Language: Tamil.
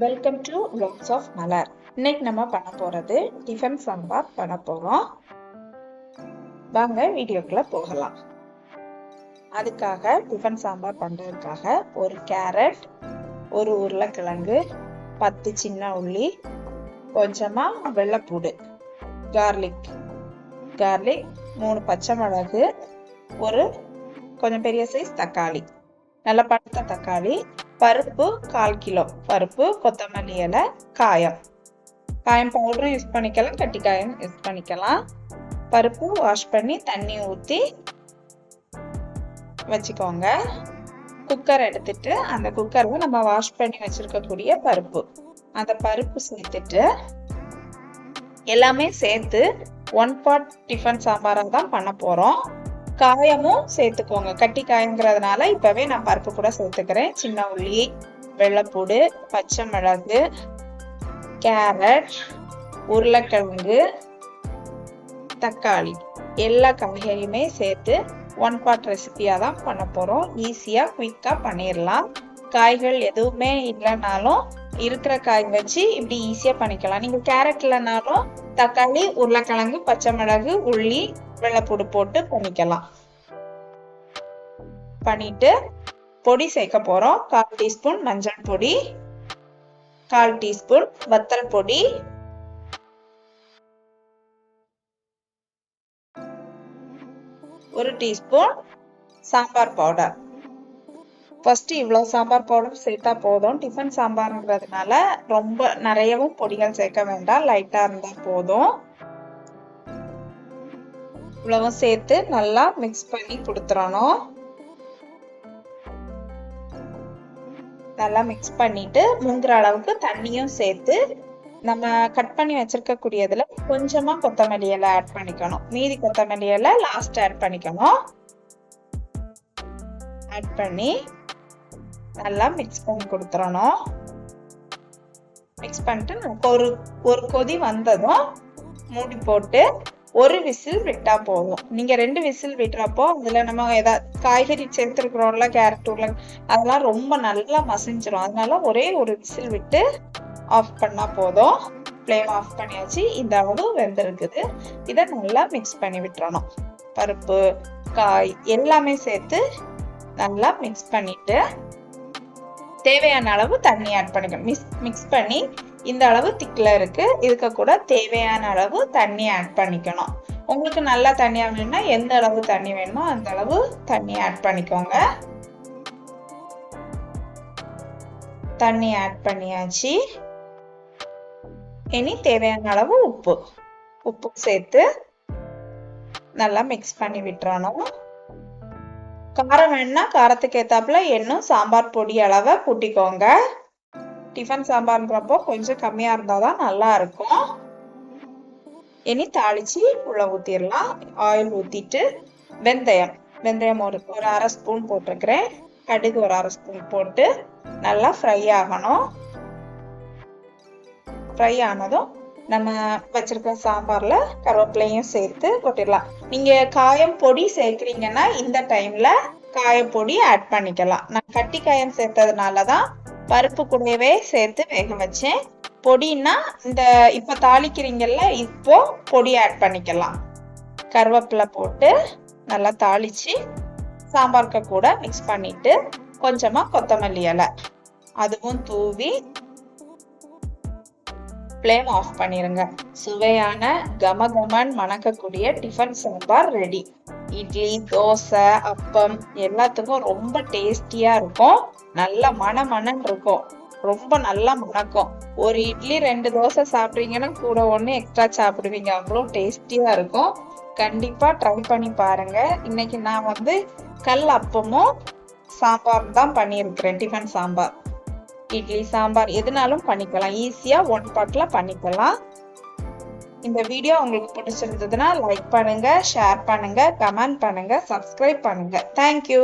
Welcome to blogs of Malar இன்னைக்கு நம்ம பண்ண போறது டிஃபன் சாம்பார் பண்ண போறோம். வாங்க வீடியோக்குள்ள போகலாம். அதுக்காக டிஃபன் சாம்பார் பண்ணுறதுக்காக ஒரு கேரட் ஒரு உருளைக்கிழங்கு பத்து சின்ன உள்ளி கொஞ்சமாக வெள்ளைப்பூடு கார்லிக் கார்லிக் மூணு பச்சை மிளகு ஒரு கொஞ்சம் பெரிய சைஸ் தக்காளி. நல்லா பழுத்த தக்காளி பருப்பு கால் கிலோ. பருப்பு கொத்தமல்லி இலை காயம். காயம் பவுடரும் யூஸ் பண்ணிக்கலாம் கட்டி காயம் யூஸ் பண்ணிக்கலாம். பருப்பு வாஷ் பண்ணி தண்ணி ஊற்றி வச்சுக்கோங்க. குக்கர் எடுத்துட்டு அந்த குக்கரில் நம்ம வாஷ் பண்ணி வச்சிருக்கக்கூடிய பருப்பு. அந்த பருப்பு சேர்த்துட்டு எல்லாமே சேர்த்து ஒன் பாட் டிஃபன் சாம்பாராக தான் பண்ண போகிறோம் காயமும் சேர்த்துக்கோங்க. கட்டி காயங்கிறதுனால இப்பவே நான் பருப்பு கூட சேர்த்துக்கிறேன். சின்ன உள்ளி வெள்ளைப்பூடு பச்சை மிளகு கேரட் உருளைக்கிழங்கு தக்காளி. எல்லா காய்கறியுமே சேர்த்து ஒன் பார்ட் ரெசிபியாக தான் பண்ண போகிறோம் ஈஸியாக குயிக்காக பண்ணிடலாம் காய்கள் எதுவுமே இல்லைனாலும் இருக்கிற காய் வச்சு இப்படி ஈஸியாக பண்ணிக்கலாம். நீங்கள் கேரட் இல்லைனாலும் தக்காளி உருளைக்கிழங்கு பச்சை மிளகு உள்ளி வெள்ளைப்பூடு போட்டு பண்ணிக்கலாம். பண்ணிட்டு பொடி சேர்க்க போறோம். கால் டீஸ்பூன் மஞ்சள் பொடி கால் டீஸ்பூன் வத்தல் பொடி. ஒரு டீஸ்பூன் சாம்பார் பவுடர். ஃபர்ஸ்ட் இவ்வளோ சாம்பார் பவுடர் சேர்த்தா போதும். டிஃபன் சாம்பாருங்கிறதுனால ரொம்ப நிறையவும் பொடிகள் சேர்க்க வேண்டாம். லைட்டாக இருந்தால் போதும். இவ்வளவும் சேர்த்து நல்லா மிக்ஸ் பண்ணி கொடுத்துடணும் நல்லா மிக்ஸ் பண்ணிட்டு முங்குற அளவுக்கு தண்ணியும் சேர்த்து நம்ம கட் பண்ணி வச்சிருக்கக்கூடியதுல கொஞ்சமா கொத்தமல்லி இலை ஆட் பண்ணிக்கணும். மீதி கொத்தமல்லி இலை லாஸ்ட் ஆட் பண்ணிக்கணும். ஆட் பண்ணி நல்லா மிக்ஸ் பண்ணி கொடுத்துடணும் மிக்ஸ் பண்ணிட்டு ஒரு ஒரு கொதி வந்ததும் மூடி போட்டு ஒரு விசில் விட்டா போதும். நீங்க ரெண்டு விசில் விட்டுறப்போ அதுல நம்ம ஏதாவது காய்கறி சேர்த்துருக்குறோம்ல கேரட் உருளை அதெல்லாம் ரொம்ப நல்லா மசிஞ்சிரும். அதனால ஒரே ஒரு விசில் விட்டு ஆஃப் பண்ணா போதும். ஃப்ளேம் ஆஃப் பண்ணியாச்சு. இந்த அளவு வெந்திருக்குது. இதை நல்லா மிக்ஸ் பண்ணி விட்டுறணும். பருப்பு காய் எல்லாமே சேர்த்து நல்லா மிக்ஸ் பண்ணிட்டு தேவையான அளவு தண்ணி ஆட் பண்ணிக்கணும். மிக்ஸ் மிக்ஸ் பண்ணி இந்த அளவு திக்கில் இருக்கு. இதுக்கு கூட தேவையான அளவு தண்ணி ஆட் பண்ணிக்கணும். உங்களுக்கு நல்லா தண்ணி வேணும்னா எந்த அளவு தண்ணி வேணுமோ அந்த அளவு தண்ணி ஆட் பண்ணிக்கோங்க. தண்ணி ஆட் பண்ணியாச்சு. இனி தேவையான அளவு உப்பு. உப்பு சேர்த்து நல்லா மிக்ஸ் பண்ணி விட்டுறணும். காரம் வேணும்னா காரத்துக்கு ஏற்றாப்புல இன்னும் சாம்பார் பொடி அளவை கூட்டிக்கோங்க. டிஃபன் சாம்பார்ன்றப்போ கொஞ்சம் கம்மியாக இருந்தால் தான் நல்லா இருக்கும். இனி தாளிச்சு உள்ள ஊற்றிடலாம் ஆயில் ஊத்திட்டு வெந்தயம். வெந்தயம் ஒரு ஒரு அரை ஸ்பூன் போட்டிருக்கிறேன். கடுகு ஒரு அரை ஸ்பூன் போட்டு நல்லா ஃப்ரை ஆகணும். ஃப்ரை ஆனதும் நம்ம வச்சிருக்க சாம்பார்ல கருவேப்பிலையும் சேர்த்து கொட்டிடலாம். நீங்க காயம் பொடி சேர்க்குறீங்கன்னா இந்த டைம்ல காயப்பொடி ஆட் பண்ணிக்கலாம். நான் கட்டி காயம் சேர்த்ததுனால தான் பருப்பு கூடவே சேர்த்து வேக வச்சேன். பொடின்னா இந்த இப்போ தாளிக்கிறீங்கல்ல இப்போ பொடி ஆட் பண்ணிக்கலாம். கருவேப்பிலை போட்டு நல்லா தாளிச்சு சாம்பார்க்க கூட மிக்ஸ் பண்ணிட்டு கொஞ்சமா கொத்தமல்லி இலை. அதுவும் தூவி ஃப்ளேம் ஆஃப் பண்ணிருங்க. சுவையான கமகமன் மணக்கக்கூடிய டிஃபன் சாம்பார் ரெடி இட்லி தோசை அப்பம் எல்லாத்துக்கும் ரொம்ப டேஸ்டியா இருக்கும். நல்ல மணமணன் இருக்கும். ரொம்ப நல்லா மணக்கும். ஒரு இட்லி ரெண்டு தோசை சாப்பிட்றீங்கன்னா கூட ஒன்று எக்ஸ்ட்ரா சாப்பிடுவீங்க. அவ்வளோ டேஸ்டியா இருக்கும். கண்டிப்பா ட்ரை பண்ணி பாருங்க. இன்னைக்கு நான் வந்து கல் அப்பமும் சாம்பார் தான் பண்ணியிருக்கிறேன். டிஃபன் சாம்பார். இட்லி சாம்பார் எதுனாலும் பண்ணிக்கலாம். ஈஸியா ஒன் பாட்ல பண்ணிக்கலாம். இந்த வீடியோ உங்களுக்கு பிடிச்சிருந்ததுன்னா லைக் பண்ணுங்க ஷேர் பண்ணுங்க கமெண்ட் பண்ணுங்க சப்ஸ்கிரைப் பண்ணுங்க. தேங்க்யூ